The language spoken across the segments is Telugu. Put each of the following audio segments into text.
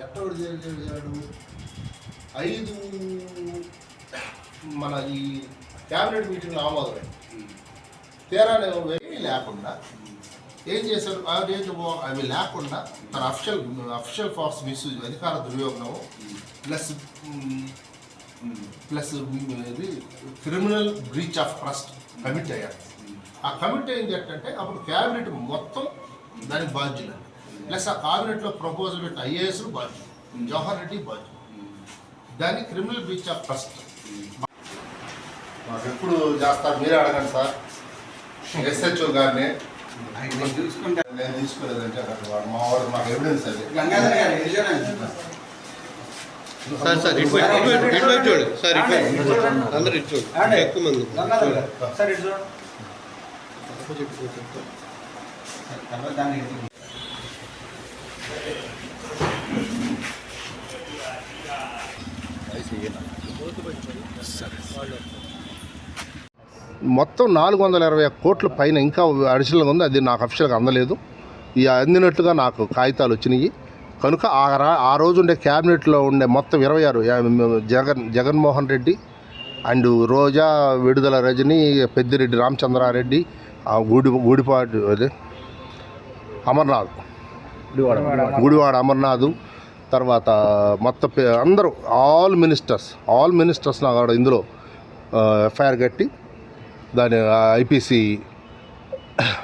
ఎక్కడ చేశాడు ఐదు మన ఈ క్యాబినెట్ మీటింగ్ ఆమోదమే. తీరానే లేకుండా ఏం చేశారు అదేంటి అవి లేకుండా తన అఫిషియల్ అఫిషియల్ ఫోర్స్ మిస్యూజ్ అధికార దుర్యోగము ప్లస్ ప్లస్ ఇది criminal breach of trust commit అయ్యారు. ఆ కమిట్ అయింది ఏంటంటే అప్పుడు క్యాబినెట్ మొత్తం దానికి బాధ్యులు ప్లస్ ఆ క్యాబినెట్లో ప్రపోజల్ పెట్టిన ఐఏఎస్ బాధ్యులు. జవహర్ రెడ్డి బాధ్యులు. దాన్ని క్రిమినల్ బ్రీచ్ ఆఫ్ ట్రస్ట్ మాకు ఎప్పుడు చేస్తారు? మీరే అడగండి సార్. ఎస్హెచ్ఓ గారిని. చూసుకుంటా నేను తీసుకోలేదంటే అక్కడ వాడు మా వాడు మాకు ఎవిడెన్స్ అది గంగాధర్ గారు చూడండి సార్ సార్ ఇటు ఇటు చూడు. సార్ ఇటు. అందరూ ఇటు చూడు. ఎక్కువ మంది సార్ ఇటు దాన్ని ఎత్తి- మొత్తం నాలుగు వందల ఇరవై కోట్ల పైన ఇంకా అడిషనల్గా ఉంది. అది నాకు అఫీషియల్గా అందలేదు. ఈ అందినట్లుగా నాకు కాగితాలు వచ్చినాయి. కనుక ఆ రా- ఆ రోజు ఉండే క్యాబినెట్లో ఉండే మొత్తం ఇరవై ఆరు జగన్ జగన్మోహన్ రెడ్డి అండ్ రోజా విడుదల రజని పెద్దిరెడ్డి రామచంద్రారెడ్డి ఆ గూడి గూడిపాటి అదే అమర్నాథ్. గుడివాడ అమర్నాథ్ తర్వాత మొత్తం పే- అందరూ ఆల్ మినిస్టర్స్ ఆల్ మినిస్టర్స్ నాకు ఇందులో ఎఫ్ఐఆర్ కట్టి దాని IPC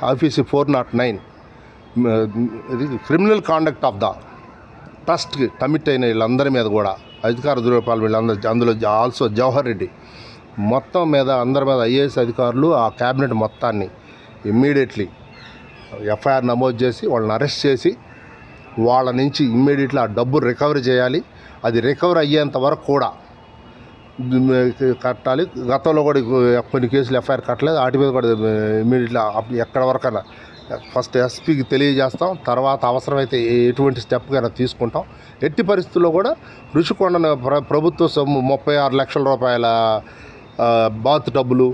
IPC four nought nine criminal conduct of the trust commit అయిన వీళ్ళందరి మీద కూడా అధికార దురూపాలు వీళ్ళందరూ అందులో ఆల్సో జవహర్ రెడ్డి మొత్తం మీద అందరి మీద ఐఏఎస్ అధికారులు ఆ క్యాబినెట్ మొత్తాన్ని ఇమ్మీడియట్లీ ఎఫ్ఐఆర్ నమోదు చేసి వాళ్ళని అరెస్ట్ చేసి వాళ్ళ నుంచి ఇమ్మీడియట్లీ ఆ డబ్బు రికవరీ చేయాలి. అది రికవరీ అయ్యేంత వరకు కూడా కట్టాలి. గతంలో కూడా కొన్ని కేసులు ఎఫ్ఐఆర్ కట్టలేదు. వాటి మీద కూడా ఇమీడియట్లీ ఎక్కడ వరకైనా ఫస్ట్ ఎస్పీకి తెలియజేస్తాం. తర్వాత అవసరమైతే ఎటువంటి స్టెప్ తీసుకుంటాం. ఎట్టి పరిస్థితుల్లో కూడా రుషికొండను ప్ర ప్రభుత్వ సొమ్ము ముప్పై ఆరు లక్షల రూపాయల బాత్ డబ్బులు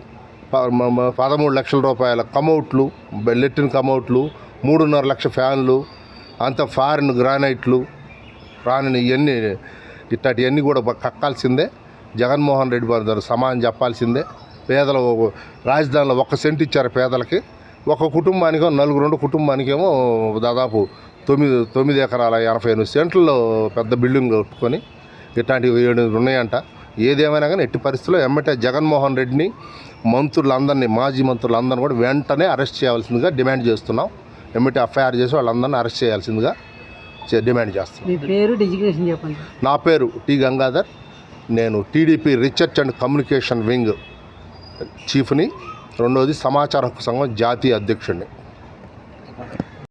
పదమూడు లక్షల రూపాయల కమౌట్లు లెట్రిన్ కమౌట్లు మూడున్నర లక్ష ఫ్యాన్లు అంత ఫారిన్ గ్రానైట్లు రాని ఇవన్నీ ఇట్లాంటివన్నీ కూడా కక్కాల్సిందే జగన్మోహన్ రెడ్డి వారి దగ్గర సమానం చెప్పాల్సిందే. పేదలు రాజధానిలో ఒక్క సెంట్ ఇచ్చారు పేదలకి. ఒక కుటుంబానికో నలుగురు రెండు కుటుంబానికేమో దాదాపు తొమ్మిది తొమ్మిది ఎకరాల ఎనభై ఎనిమిది సెంట్లలో పెద్ద బిల్డింగ్ కట్టుకొని ఇట్లాంటివి ఏడు ఉన్నాయంట. ఏదేమైనా కానీ ఎట్టి పరిస్థితుల్లో ఎమ్మటే జగన్మోహన్ రెడ్డిని మంత్రులందరినీ మాజీ మంత్రులందరినీ కూడా వెంటనే అరెస్ట్ చేయాల్సిందిగా డిమాండ్ చేస్తున్నాం. ఎమ్మటే ఎఫ్ఐఆర్ చేసి వాళ్ళందరినీ అరెస్ట్ చేయాల్సిందిగా డిమాండ్ చేస్తున్నాం. నా పేరు టి గంగాధర్. నేను TDP research and communication wing చీఫ్ని. రెండవది సమాచార హక్కు సంఘం జాతీయ అధ్యక్షుడిని.